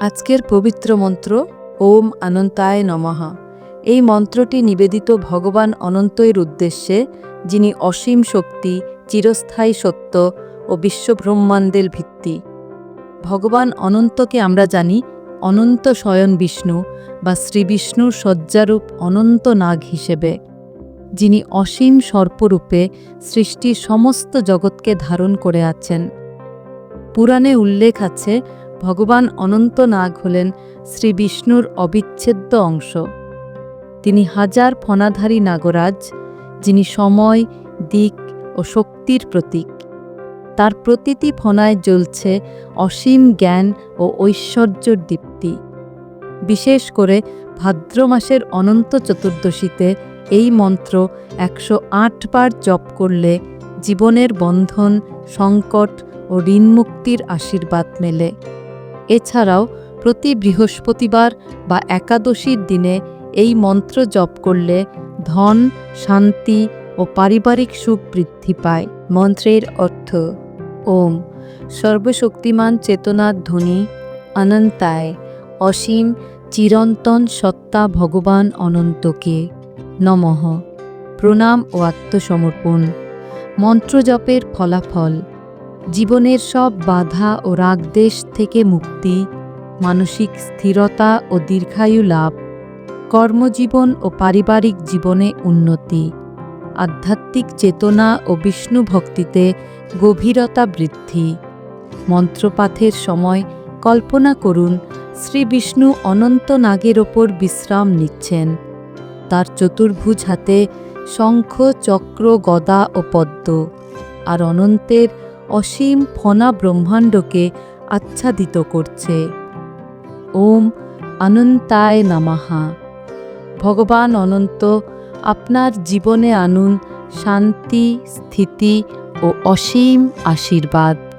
আজকের পবিত্র মন্ত্র, ওম অনন্তায় নমহা এই মন্ত্রটি নিবেদিত ভগবান অনন্তয়ের উদ্দেশ্যে, যিনি অসীম শক্তি, চিরস্থায়ী সত্য ও বিশ্বব্রহ্মাণ্ডের ভিত্তি। ভগবান অনন্তকে আমরা জানি অনন্ত শয়ন বিষ্ণু বা শ্রী বিষ্ণুর শয্যারূপ অনন্ত নাগ হিসেবে, যিনি অসীম সর্পরূপে সৃষ্টির সমস্ত জগৎকে ধারণ করে আছেন। পুরাণে উল্লেখ আছে ভগবান অনন্ত নাগ হলেন শ্রী বিষ্ণুর অবিচ্ছেদ্য অংশ। তিনি হাজার ফণাধারী নাগরাজ, যিনি সময়, দিক ও শক্তির প্রতীক। তার প্রতিটি ফণায় জ্বলছে অসীম জ্ঞান ও ঐশ্বর্যর দীপ্তি। বিশেষ করে ভাদ্র মাসের অনন্ত চতুর্দশীতে এই মন্ত্র একশো আট বার জপ করলে জীবনের বন্ধন, সংকট ও ঋণমুক্তির আশীর্বাদ মেলে। এছাড়াও প্রতি বৃহস্পতিবার বা একাদশীর দিনে এই মন্ত্র জপ করলে ধন, শান্তি ও পারিবারিক সুখ বৃদ্ধি পায়। মন্ত্রের অর্থ, ওম। সর্বশক্তিমান চেতনার ধ্বনি অনন্তায়। অসীম চিরন্তন সত্তা ভগবান অনন্তকে। নমঃ। প্রণাম ও আত্মসমর্পণ। মন্ত্রজপের ফলাফল জীবনের সব বাধা ও রাগদেশ থেকে মুক্তি, মানসিক স্থিরতা ও দীর্ঘায়ু লাভ, কর্মজীবন ও পারিবারিক জীবনে উন্নতি, আধ্যাত্মিক চেতনা ও বিষ্ণু ভক্তিতে গভীরতা বৃদ্ধি। মন্ত্রপাঠের সময় কল্পনা করুন, শ্রী বিষ্ণু অনন্ত নাগের ওপর বিশ্রাম নিচ্ছেন। তার চতুর্ভুজ হাতে শঙ্খ, চক্র, গদা ও পদ্ম, আর অনন্তের অসীম ফনা ব্রহ্মাণ্ডকে আচ্ছাদিত করছে। ওম অনন্তায় নামাহা ভগবান অনন্ত, আপনার জীবনে আনুন শান্তি, স্থিতি ও অসীম আশীর্বাদ।